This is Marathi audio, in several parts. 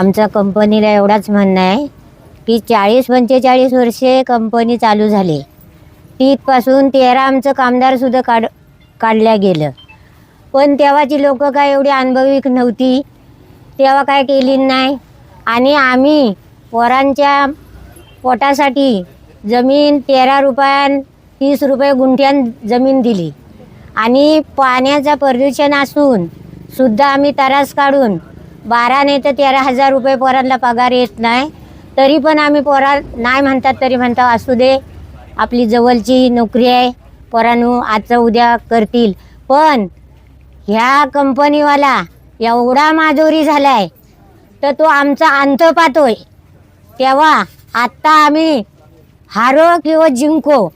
आमच्या कंपनीला एवढाच म्हणणं आहे. की चाळीस पंचेचाळीस वर्षे कंपनी चालू झाली. तिथपासून तेरा आमचं कामदारसुद्धा काढ काढल्या गेलं. पण तेव्हाची लोकं काय एवढी अनुभविक नव्हती. तेव्हा काय केली नाही. आणि आम्ही पोरांच्या पोटासाठी जमीन तेरा रुपयां तीस रुपये गुंठ्यान जमीन दिली. आणि पाण्याचा प्रदूषण असून सुद्धा आम्ही तरास काढून बारा नाही तर तेरा हजार रुपये पोरांना पगार येत नाही. तरी पण आम्ही पोरा नाही म्हणतात तरी म्हणता असू दे. आपली जवळची नोकरी आहे. पोरांनो आजचं उद्या करतील. पण ह्या कंपनीवाला एवढा माजोरी झालाय तर तो आमचा अंत पाहतोय तेव्हा आत्ता आम्ही हारो किंवा जिंको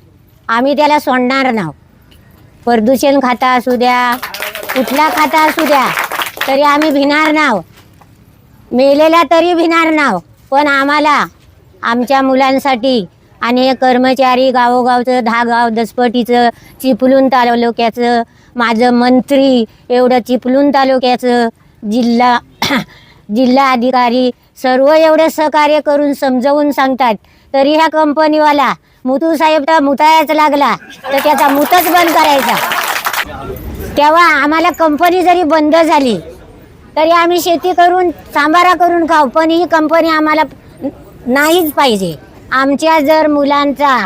आम्ही त्याला सोडणार नाव. प्रदूषण खाता असू द्या कुठला खाता असू द्या तरी आम्ही भिणार नाव. मेलेला तरी भिणार नाव पण आम्हाला आमच्या मुलांसाठी आणि कर्मचारी गावोगावचं दहा गाव दसपटीचं चिपलून तालुक्याचं माझं मंत्री एवढं चिपलून तालुक्याचं जिल्हा जिल्हा अधिकारी सर्व एवढं सहकार्य करून समजावून सांगतात. तरी ह्या कंपनीवाला मुतू साहेब तर मुतायाच लागला तर त्याचा मुतच बंद करायचा. तेव्हा आम्हाला कंपनी जरी बंद झाली तरी आम्ही शेती करून सांबारा करून खाऊ पण ही कंपनी आम्हाला नाहीच पाहिजे. आमच्या जर मुलांचा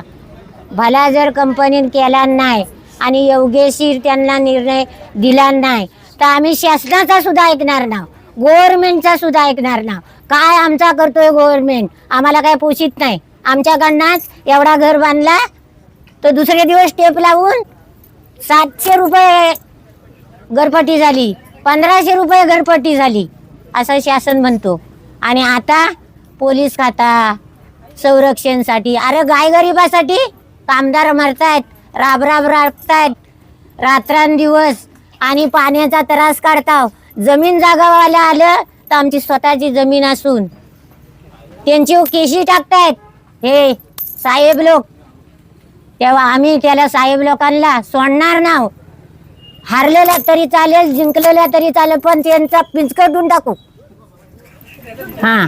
भला जर कंपनीन केला नाही आणि योग्यशीर त्यांना निर्णय दिला नाही तर आम्ही शासनाचा सुद्धा ऐकणार ना गव्हर्नमेंटचा सुद्धा ऐकणार ना काय आमचा करतोय गव्हर्नमेंट आम्हाला काय पोषित नाही. आमच्याकडनंच एवढा घर बांधला तर दुसरे दिवस टेप लावून सातशे रुपये गरपटी झाली. पंधराशे रुपये घरपट्टी झाली असं शासन म्हणतो. आणि आता पोलीस खाता संरक्षणसाठी अरे गायगरिबासाठी कामदार मरतायत राबराब राबतायत रात्रंदिवस आणि पाण्याचा त्रास काढताव. जमीन जागावाला आलं तर आमची स्वतःची जमीन असून. त्यांची केशी टाकतायत. हे साहेब लोक तेव्हा आम्ही त्याला साहेब लोकांना सोडणार नाव. हारलेल्या तरी चालेल जिंकलेल्या तरी चालेल पण त्यांचा पिंचकटून टाकू. हां.